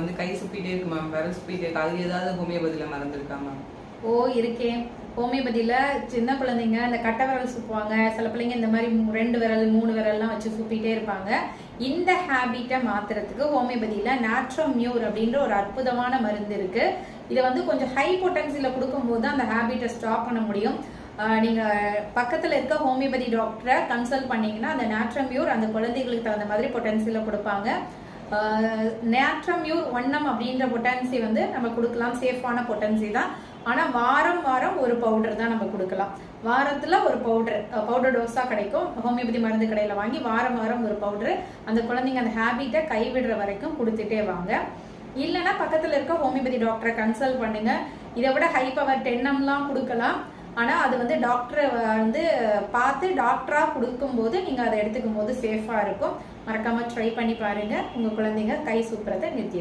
வந்து கை சுப்பிட்டே இருக்கு மேம் விரல் சுப்பிட்டே இருக்கு. அது ஏதாவது ஹோமியோபதியில் மறந்துருக்கா மேம் ஓ இருக்கேன் ஹோமியோபதியில சின்ன குழந்தைங்க இந்த கட்டை விரல் சுப்புவாங்க சில பிள்ளைங்க இந்த மாதிரி ரெண்டு விரல் மூணு விரல்லாம் வச்சு சுப்பிட்டே இருப்பாங்க. இந்த ஹேபிட்டை மாத்துறதுக்கு ஹோமியோபதியில நாட்ரோமியூர் அப்படின்ற ஒரு அற்புதமான மருந்து இருக்கு. இதை வந்து கொஞ்சம் ஹை பொட்டன்சியில் கொடுக்கும்போது அந்த ஹேபிட்டை ஸ்டாப் பண்ண முடியும். நீங்கள் பக்கத்தில் இருக்க ஹோமியோபதி டாக்டரை கன்சல்ட் பண்ணிங்கன்னா அந்த நாட்ரமியூர் அந்த குழந்தைகளுக்கு தகுந்த மாதிரி பொட்டன்சியில் கொடுப்பாங்க. நேட்ரமியூர் ஒன்னம் அப்படின்ற பொட்டன்சி வந்து நம்ம கொடுக்கலாம். சேஃபான பொட்டன்சி தான். ஆனால் வாரம் வாரம் ஒரு பவுடர் தான் நம்ம கொடுக்கலாம். வாரத்தில் ஒரு பவுடர் பவுடர் டோஸாக கிடைக்கும். ஹோமியோபதி மருந்து கடையில் வாங்கி வாரம் வாரம் ஒரு பவுடர் அந்த குழந்தைங்க அந்த ஹேபிட்டை கைவிடுற வரைக்கும் கொடுத்துட்டே வாங்க. இல்லைன்னா பக்கத்தில் இருக்க ஹோமியோபதி டாக்டரை கன்சல்ட் பண்ணுங்கள் இதை விட ஹை பவர் டென்னம்லாம் கொடுக்கலாம். ஆனால் அது வந்து டாக்டரை வந்து பார்த்து டாக்டராக கொடுக்கும்போது நீங்கள் அதை எடுத்துக்கும் போது சேஃபாக இருக்கும். மறக்காமல் ட்ரை பண்ணி பாருங்கள் உங்கள் குழந்தைங்க கை சூப்புறதை நிறுத்தி